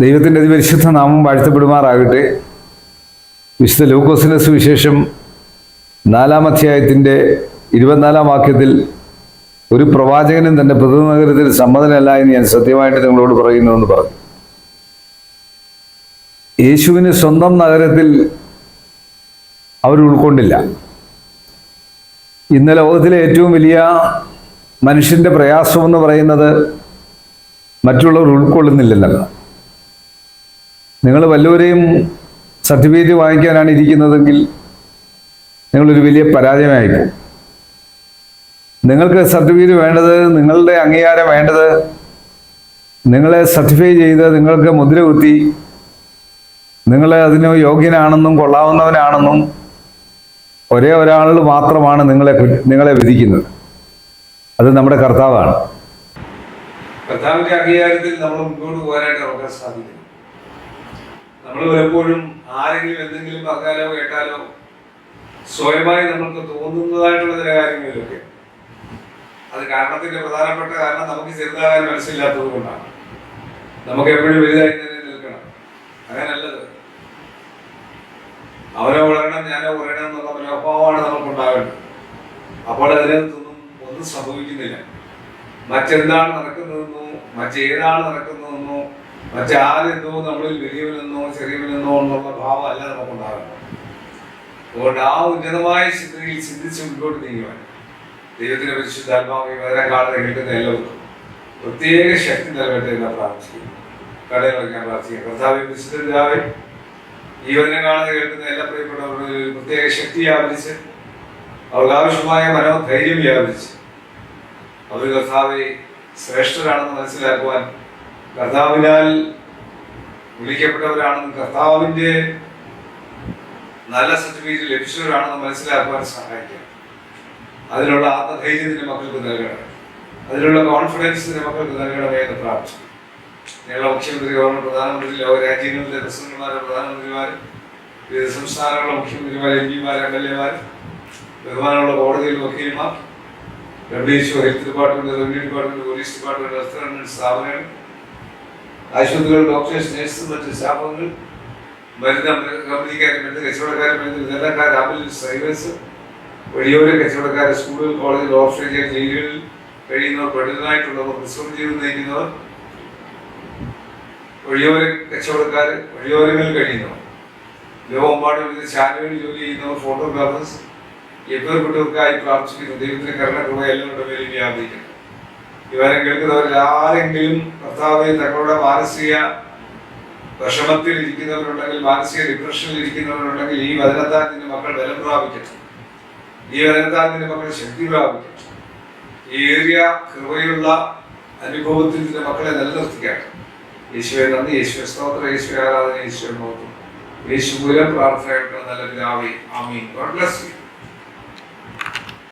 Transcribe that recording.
ദൈവത്തിന്റെ അതിപരിശുദ്ധ നാമം വാഴ്ത്തപ്പെടുമാറാകട്ടെ. വിശുദ്ധ ലൂക്കോസിന്റെ സുവിശേഷം നാലാം അധ്യായത്തിന്റെ ഇരുപത്തിനാലാം വാക്യത്തിൽ ഒരു പ്രവാചകനും തന്റെ പ്രതിനഗരത്തിൽ സമ്മതനല്ല എന്ന് ഞാൻ സത്യമായിട്ട് നിങ്ങളോട് പറയുന്നുവെന്ന് പറഞ്ഞു. യേശുവിന് സ്വന്തം നഗരത്തിൽ അവർ ഉൾക്കൊണ്ടില്ല. ഇന്ന് ലോകത്തിലെ ഏറ്റവും വലിയ മനുഷ്യന്റെ പ്രയാസമെന്ന് പറയുന്നത് മറ്റുള്ളവർ ഉൾക്കൊള്ളുന്നില്ലെന്നല്ല. നിങ്ങൾ വല്ലവരെയും സർട്ടിഫിക്കറ്റ് വാങ്ങിക്കാനാണ് ഇരിക്കുന്നതെങ്കിൽ നിങ്ങളൊരു വലിയ പരാജയമായിരിക്കും. നിങ്ങൾക്ക് സർട്ടിഫിക്കറ്റ് വേണ്ടത് നിങ്ങളുടെ അംഗീകാരം വേണ്ടത് നിങ്ങളെ സർട്ടിഫൈ ചെയ്ത് നിങ്ങൾക്ക് മുദ്ര കുത്തി നിങ്ങൾ അതിന് യോഗ്യനാണെന്നും കൊള്ളാവുന്നവനാണെന്നും ഒരേ ഒരാൾ മാത്രമാണ് നിങ്ങളെ നിങ്ങളെ വിധിക്കുന്നത്. അത് നമ്മുടെ കർത്താവാണ്. കർത്താവിന്റെ അംഗീകാരത്തിൽ നമ്മൾ മുന്നോട്ട് പോകാനായിട്ട് നമുക്ക് സാധിക്കും നമ്മൾ പലപ്പോഴും ആരെങ്കിലും എന്തെങ്കിലും പറഞ്ഞാലോ കേട്ടാലോ സ്വയമായി നമ്മൾക്ക് തോന്നുന്നതായിട്ടുള്ള ചില കാര്യങ്ങളിലൊക്കെ. അത് കാരണത്തിന്റെ പ്രധാനപ്പെട്ട കാരണം നമുക്ക് ചെറുതാകാൻ മനസ്സില്ലാത്തത് കൊണ്ടാണ്. നമുക്ക് എപ്പോഴും വലുതായി തന്നെ നിൽക്കണം. അങ്ങനല്ലത് അവനോ വളരണം ഞാനോ ഉറയണം എന്നുള്ള മനോഭാവമാണ് നമുക്കുണ്ടാവേണ്ടത് അപ്പോൾ അതിനകത്തൊന്നും ഒന്നും സംഭവിക്കുന്നില്ല. മറ്റെന്താണ് നടക്കുന്നതെന്നോ മറ്റേതാണ് നടക്കുന്നതെന്നോ മറ്റാരെന്തോ നമ്മളിൽ വലിയവനെന്നോ ചെറിയവനെന്നോ എന്നുള്ള ഭാവം അല്ല നമുക്കുണ്ടാകുന്നത് അതുകൊണ്ട് ആ ഉന്നതമായ ചിന്തയിൽ ചിന്തിച്ച് മുന്നോട്ട് നീങ്ങുവാൻ ദൈവത്തിന്റെ പരിശുദ്ധാത്മാവ് വേറെ കാണുന്ന കേൾക്കുന്ന എല്ലാവർക്കും പ്രത്യേക ശക്തി നൽകട്ടെ എന്ന് പ്രാർത്ഥിക്കുന്നു. കടയിൽ വയ്ക്കാൻ പ്രാർത്ഥിക്കുക കർത്താവ് വിശുദ്ധരാവെ ജീവനെ കാണുന്ന കേൾക്കുന്ന എല്ലാ പ്രിയപ്പെട്ടവരുടെ പ്രത്യേക ശക്തി വ്യാപരിച്ച് അവർക്ക് ആവശ്യമായ മനോധൈര്യം വ്യാപരിച്ച് അവർ കർത്താവെ ശ്രേഷ്ഠരാണെന്ന് മനസ്സിലാക്കുവാൻ കർത്താവിനാൽ വിളിക്കപ്പെട്ടവരാണെന്നും കർത്താവിന്റെ നല്ല സർട്ടിഫിക്കറ്റ് ലഭിച്ചവരാണെന്ന് മനസ്സിലാക്കുവാൻ സഹായിക്കാം. അതിനുള്ള ആത്മധൈര്യത്തിന്റെ മക്കൾക്ക് നൽകണം. അതിനുള്ള കോൺഫിഡൻസിന്റെ മക്കൾക്ക് നൽകണമേ എന്ന് പ്രാർത്ഥിച്ചു. ഞങ്ങളുടെ മുഖ്യമന്ത്രി ഗവർണർ പ്രധാനമന്ത്രി ലോക രാജ്യങ്ങളിലെ പ്രസിഡന്റുമാർ പ്രധാനമന്ത്രിമാർ വിവിധ സംസ്ഥാനങ്ങളിലെ മുഖ്യമന്ത്രിമാർ എം പിമാർ എം എൽ എമാർ ബഹുമാനമുള്ള കോടതിയിൽ വക്കീൽമാർ W health department revenue department police department restaurant സ്ഥാപനങ്ങൾ ആശുപത്രികൾ ഡോക്ടേഴ്സ് നഴ്സ് മറ്റ് സ്റ്റാഫുകൾ മരുന്ന് കമ്പനിക്കാർ മരുന്ന് കച്ചവടക്കാർ മരുന്ന് വിതരണക്കാർ ആംബുലൻസ് ഡ്രൈവേഴ്സ് വഴിയോര കച്ചവടക്കാർ സ്കൂളുകൾ കോളേജ് ഓഫീസുകൾ ജയിലുകളിൽ കഴിയുന്നവർ പഠിതനായിട്ടുള്ളവർ റിസർവ് ചെയ്ത് നയിക്കുന്നവർ വഴിയോര കച്ചവടക്കാർ വഴിയോരങ്ങളിൽ കഴിയുന്നവർ ലോകമെമ്പാടും വിവിധ ചാനലുകളിൽ ജോലി ചെയ്യുന്നവർ ഫോട്ടോഗ്രാഫേഴ്സ് എപ്പോഴപ്പെട്ടവർക്കായി പ്രാർത്ഥിക്കുന്നു? ദൈവത്തിന്റെ കരുണക്കുള്ള എല്ലാവരുടെ മേലും വ്യാപിക്കുന്നു ഇവരെ കേൾക്കുന്നവരിൽ ആരെങ്കിലും കർത്താവ് തങ്ങളുടെ മാനസിക വിഷമത്തിൽ ഇരിക്കുന്നവരുണ്ടെങ്കിൽ മാനസിക ഡിപ്രഷനിൽ ഇരിക്കുന്നവരുണ്ടെങ്കിൽ ഈ വചനത്താൽ നിന്റെ മക്കൾ ബലം പ്രാപിക്കട്ടെ. ഈ വചനത്താൽ നിന്റെ മക്കൾ ശക്തി പ്രാപിക്കട്ടെ. ഈ ഏറിയ കൃപയുള്ള അനുഭവത്തിൽ നിന്റെ മക്കളെ നിലനിർത്തിക്കട്ടെ. യേശുവെ നന്ദി. യേശുവെ സ്തോത്ര. യേശു ആരാധന. യേശുവെ നോക്കും യേശു മൂലം പ്രാർത്ഥന നല്ല പിതാവേ. ആമീൻ. God bless you.